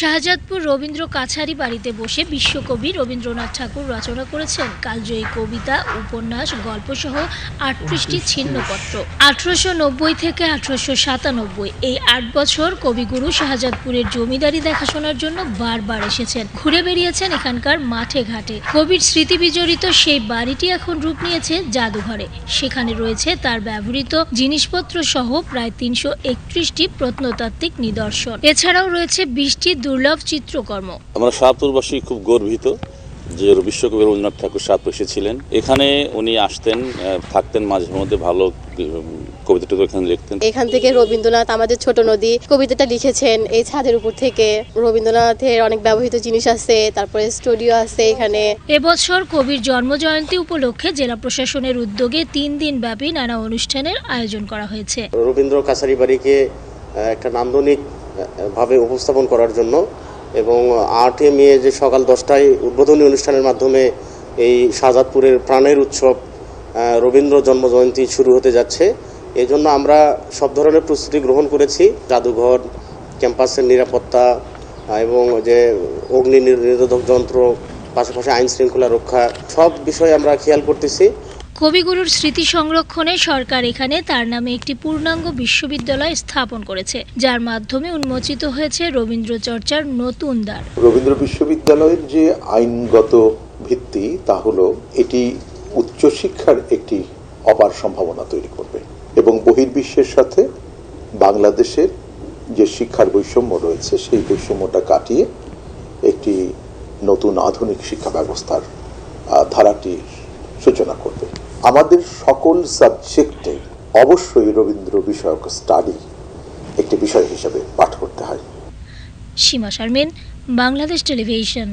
শাহজাদপুর রবীন্দ্র কাছারি বাড়িতে বসে বিশ্বকবি রবীন্দ্রনাথ ঠাকুর রচনা করেছেন। কালজয়ী কবিতা উপন্যাস গল্পসহ আটত্রিশটি ছিন্নপত্র। আঠারোশো নব্বই থেকে আঠারোশো সাতানব্বই এই আট বছর কবিগুরু শাহজাদপুরের জমিদারি দেখাশোনার জন্য বারবার এসেছেন। ঘুরে বেরিয়েছেন এখানকার মাঠে ঘাটে। কবির স্মৃতি বিজড়িত সেই বাড়িটি এখন রূপ নিয়েছে জাদুঘরে। সেখানে রয়েছে তার ব্যবহৃত জিনিসপত্র সহ প্রায় তিনশো একত্রিশটি প্রত্নতাত্ত্বিক নিদর্শন। এছাড়াও রয়েছে বিশটি দুর্লভ চিত্রকর্ম। আমরা শাহপুরবাসী খুব গর্বিত যে বিশ্বকবি রবীন্দ্রনাথ ঠাকুর শাহপুর এসেছিলেন এখানে উনি আসতেন আহ, থাকতেন মাঝে মধ্যে ভালো উম, কবিতা টবিতা এখানে লিখতেন। এখান থেকে রবীন্দ্রনাথ আমাদের ছোট নদী কবিতাটা লিখেছেন। এই ছাদের উপর থেকে রবীন্দ্রনাথের অনেক ব্যবহৃত জিনিস আছে তারপরে স্টুডিও আছে এখানে। এবছর কবির জন্মজয়ন্তী উপলক্ষে জেলা প্রশাসনের উদ্যোগে তিন দিন ব্যাপী নানা অনুষ্ঠানের আয়োজন করা হয়েছে। রবীন্দ্র কাছারি বাড়িকে একটা নান্দনিক ভাবে উপস্থাপন করার জন্য এবং আটই মে যে সকাল দশটায় উদ্বোধনী অনুষ্ঠানের মাধ্যমে এই শাহজাদপুরের প্রাণের উৎসব রবীন্দ্র জন্মজয়ন্তী শুরু হতে যাচ্ছে। এই জন্য আমরা সব ধরনের প্রস্তুতি গ্রহণ করেছি। জাদুঘর, ক্যাম্পাসের নিরাপত্তা এবং যে অগ্নি নির- নিরোধক যন্ত্র, পাশাপাশি আইন শৃঙ্খলা রক্ষা, সব বিষয়ে আমরা খেয়াল করতেছি। কবিগুরুর স্মৃতি সংরক্ষণে সরকার এখানে তার নামে একটি পূর্ণাঙ্গ বিশ্ববিদ্যালয় স্থাপন করেছে, যার মাধ্যমে উন্মোচিত হয়েছে রবীন্দ্র চর্চার নতুন দ্বার। রবীন্দ্র বিশ্ববিদ্যালয়ের যে আইনগত ভিত্তি, তা হলো এটি উচ্চশিক্ষার একটি অপার সম্ভাবনা তৈরি করবে এবং বহির্বিশ্বের সাথে বাংলাদেশের যে শিক্ষার বৈষম্য রয়েছে, সেই বৈষম্যটা কাটিয়ে একটি নতুন আধুনিক শিক্ষা ব্যবস্থার ধারাটির সূচনা করবে। আমাদের সকল সাবজেক্টে অবশ্যই রবীন্দ্র বিষয়ক স্টাডি একটি বিষয় হিসেবে পাঠ করতে হয়। সীমা শারমিন বাংলাদেশ টেলিভিশন।